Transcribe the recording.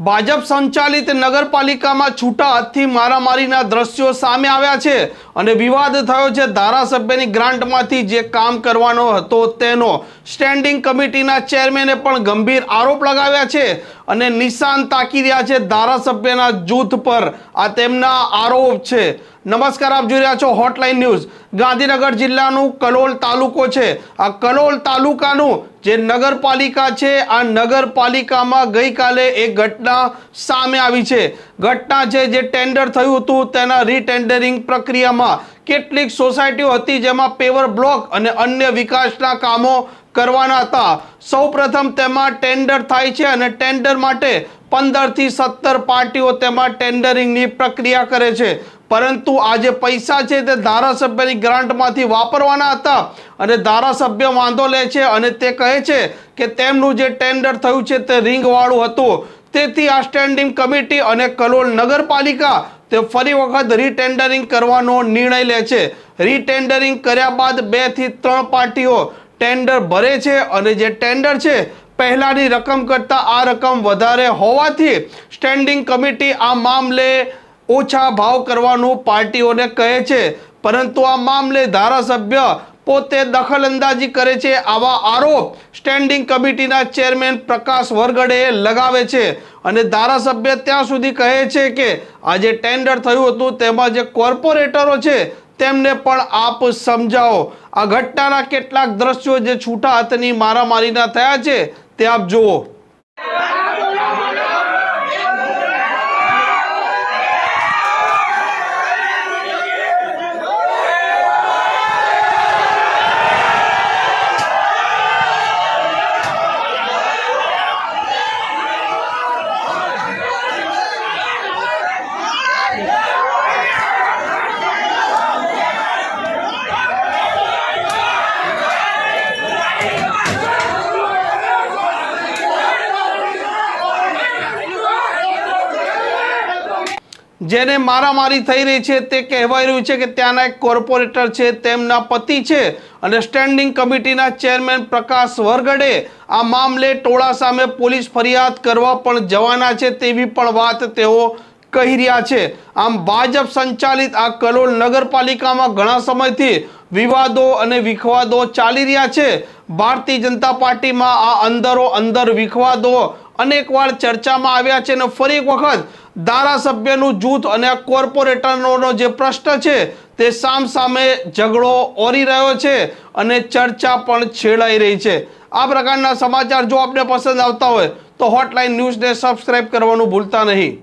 ભાજપ સંચાલિત નગરપાલિકામાં છૂટા હાથથી મારામારીના દ્રશ્યો સામે આવ્યા છે અને વિવાદ થયો છે. ધારાસભ્યની ગ્રાન્ટમાંથી જે કામ કરવાનો હતો તેનો સ્ટેન્ડિંગ કમિટીના ચેરમેને પણ ગંભીર આરોપ લગાવ્યા છે. અને નિશાન તાકી રહ્યા છે ધારાસભ્યના જૂથ પર. આ તેમના આરોપ છે. નમસ્કાર, આપ જોઈ રહ્યા છો હોટલાઇન ન્યૂઝ ગાંધીનગર જિલ્લાનું કલોલ તાલુકો છે. આ કલોલ તાલુકાનું જે નગરપાલિકા છે, આ નગરપાલિકામાં ગઈકાલે એક ઘટના સામે આવી છે. ઘટના છે, જે ટેન્ડર થયું હતું, તેના રીટેન્ડરિંગ પ્રક્રિયામાં કેટલીક સોસાયટીઓ હતી જેમાં પેવર બ્લોક અને અન્ય વિકાસના કામો કરવાના હતા. સૌપ્રથમ તેમાં ટેન્ડર થાય છે અને ટેન્ડર માટે પંદરથી સત્તર પાર્ટીઓ તેમાં ટેન્ડરિંગની પ્રક્રિયા કરે છે. પરંતુ આ જે પૈસા છે તે ધારાસભ્યની ગ્રાન્ટમાંથી વાપરવાના હતા અને ધારાસભ્ય વાંધો લે છે અને તે કહે છે કે તેમનું જે ટેન્ડર થયું છે તે રિંગવાળું હતું. તેથી આ સ્ટેન્ડિંગ કમિટી અને કલોલ નગરપાલિકા તે ફરી વખત રીટેન્ડરિંગ કરવાનો નિર્ણય લે છે. રીટેન્ડરિંગ કર્યા બાદ બેથી ત્રણ પાર્ટીઓ ટેન્ડર ભરે છે અને જે ટેન્ડર છે, પહેલાની રકમ કરતાં આ રકમ વધારે હોવાથી સ્ટેન્ડિંગ કમિટી આ મામલે ઓછા ભાવ કરવાનું પાર્ટીઓને કહે છે. પરંતુ આ મામલે ધારાસભ્ય પોતે દખલ અંદાજી કરે છે. આવા આરોપ સ્ટેન્ડિંગ કમિટીના ચેરમેન પ્રકાશ વરગડે લગાવે છે. અને ધારાસભ્ય ત્યાં સુધી કહે છે કે આ જે ટેન્ડર થયું હતું, તેમાં જે કોર્પોરેટરો છે, તેમને પણ આપ સમજાવો. આ ઘટનાના કેટલાક દ્રશ્યો જે છૂટા હાથની મારામારીના થયા છે, તે આપ જુઓ. જેને મારામારી થઈ રહી છે તે કહેવાય રહ્યું છે કે ત્યાંના એક કોર્પોરેટર છે, તેમના પતિ છે અને સ્ટેન્ડિંગ કમિટીના ચેરમેન પ્રકાશ વરગડે આ મામલે ટોળા સામે પોલીસ ફરિયાદ કરવા પણ જવાના છે તેવી પણ વાત તેઓ કહી રહ્યા છે. આમ ભાજપ સંચાલિત આ કલોલ નગરપાલિકામાં ઘણા સમયથી વિવાદો અને વિખવાદો ચાલી રહ્યા છે. ભારતીય જનતા પાર્ટીમાં આ અંદરો અંદર વિખવાદો અનેકવાર ચર્ચામાં આવ્યા છે અને ફરી એક વખત ધારાસભ્યનું જૂથ અને આ કોર્પોરેટરનો જે પ્રશ્ન છે તે સામ સામે ઝઘડો ઓરી રહ્યો છે અને ચર્ચા પણ છેડાઈ રહી છે. આ પ્રકારના સમાચાર જો આપને પસંદ આવતા હોય તો હોટલાઇન ન્યૂઝને સબસ્ક્રાઇબ કરવાનું ભૂલતા નહીં.